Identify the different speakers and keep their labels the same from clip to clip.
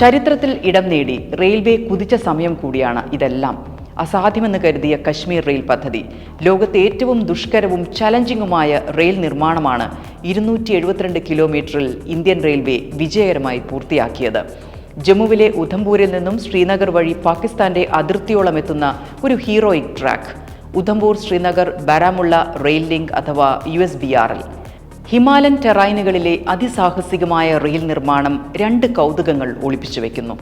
Speaker 1: ചരിത്രത്തിൽ ഇടം നേടി റെയിൽവേ കുതിച്ച സമയം കൂടിയാണ് ഇതെല്ലാം. അസാധ്യമെന്ന് കരുതിയ കശ്മീർ റെയിൽ പദ്ധതി ലോകത്തെ ഏറ്റവും ദുഷ്കരവും ചലഞ്ചിങ്ങുമായ റെയിൽ നിർമ്മാണമാണ് ഇരുന്നൂറ്റി എഴുപത്തിരണ്ട് കിലോമീറ്ററിൽ ഇന്ത്യൻ റെയിൽവേ വിജയകരമായി പൂർത്തിയാക്കിയത്. ജമ്മുവിലെ ഉധംപൂരിൽ നിന്നും ശ്രീനഗർ വഴി പാകിസ്ഥാന്റെ അതിർത്തിയോളം എത്തുന്ന ഒരു heroic track. Udhampur Srinagar Baramulla rail link അഥവാ U S B R L. Himalayan ടെറൈനുകളിലെ അതിസാഹസികമായ റെയിൽ നിർമ്മാണം രണ്ട് കൗതുകങ്ങൾ ഒളിപ്പിച്ചു വെക്കുന്നു.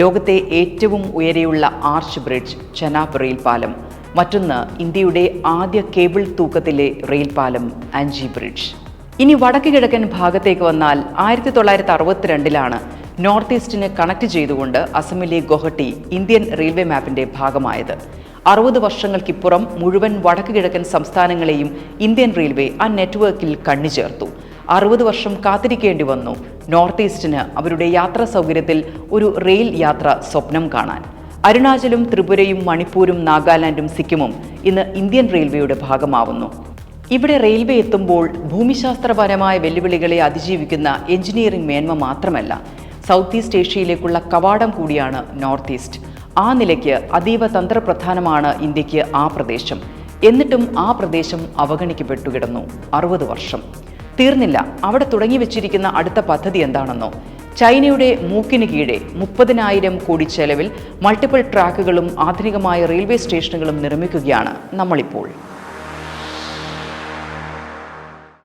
Speaker 1: ലോകത്തെ ഏറ്റവും ഉയരെയുള്ള ആർച്ച് ബ്രിഡ്ജ് ചെനാബ് റെയിൽ പാലം. മറ്റൊന്ന് ഇന്ത്യയുടെ ആദ്യ കേബിൾ തൂക്കത്തിലെ റെയിൽ പാലം ആൻജി ബ്രിഡ്ജ്. ഇനി വടക്ക് കിഴക്കൻ ഭാഗത്തേക്ക് വന്നാൽ ആയിരത്തി തൊള്ളായിരത്തി അറുപത്തിരണ്ടിലാണ് നോർത്ത് ഈസ്റ്റിനെ കണക്ട് ചെയ്തുകൊണ്ട് അസമിലെ ഗുവഹട്ടി ഇന്ത്യൻ റെയിൽവേ മാപ്പിന്റെ ഭാഗമായത്. അറുപത് വർഷങ്ങൾക്കിപ്പുറം മുഴുവൻ വടക്ക് കിഴക്കൻ സംസ്ഥാനങ്ങളെയും ഇന്ത്യൻ റെയിൽവേ ആ നെറ്റ്വർക്കിൽ കണ്ണു ചേർത്തു അറുപത് വർഷം കാത്തിരിക്കേണ്ടി വന്നു. നോർത്ത് ഈസ്റ്റിന് അവരുടെ യാത്രാ സൗകര്യത്തിൽ ഒരു റെയിൽ യാത്ര സ്വപ്നം കാണാൻ. അരുണാചലും ത്രിപുരയും മണിപ്പൂരും നാഗാലാൻഡും സിക്കിമും ഇന്ന് ഇന്ത്യൻ റെയിൽവേയുടെ ഭാഗമാവുന്നു. ഇവിടെ റെയിൽവേ എത്തുമ്പോൾ ഭൂമിശാസ്ത്രപരമായ വെല്ലുവിളികളെ അതിജീവിക്കുന്ന എഞ്ചിനീയറിംഗ് മേന്മ മാത്രമല്ല സൗത്ത് ഈസ്റ്റ് ഏഷ്യയിലേക്കുള്ള കവാടം കൂടിയാണ് നോർത്ത് ഈസ്റ്റ്. ആ നിലയ്ക്ക് അതീവ തന്ത്രപ്രധാനമാണ് ഇന്ത്യയ്ക്ക് ആ പ്രദേശം. എന്നിട്ടും ആ പ്രദേശം അവഗണിക്കപ്പെട്ടു കിടന്നു അറുപത് വർഷം. തീർന്നില്ല. അവിടെ തുടങ്ങി വെച്ചിരിക്കുന്ന അടുത്ത പദ്ധതി എന്താണെന്നോ? ചൈനയുടെ മൂക്കിന് കീഴെ മുപ്പതിനായിരം കോടി ചെലവിൽ മൾട്ടിപ്പിൾ ട്രാക്കുകളും ആധുനികമായ റെയിൽവേ സ്റ്റേഷനുകളും നിർമ്മിക്കുകയാണ് നമ്മളിപ്പോൾ.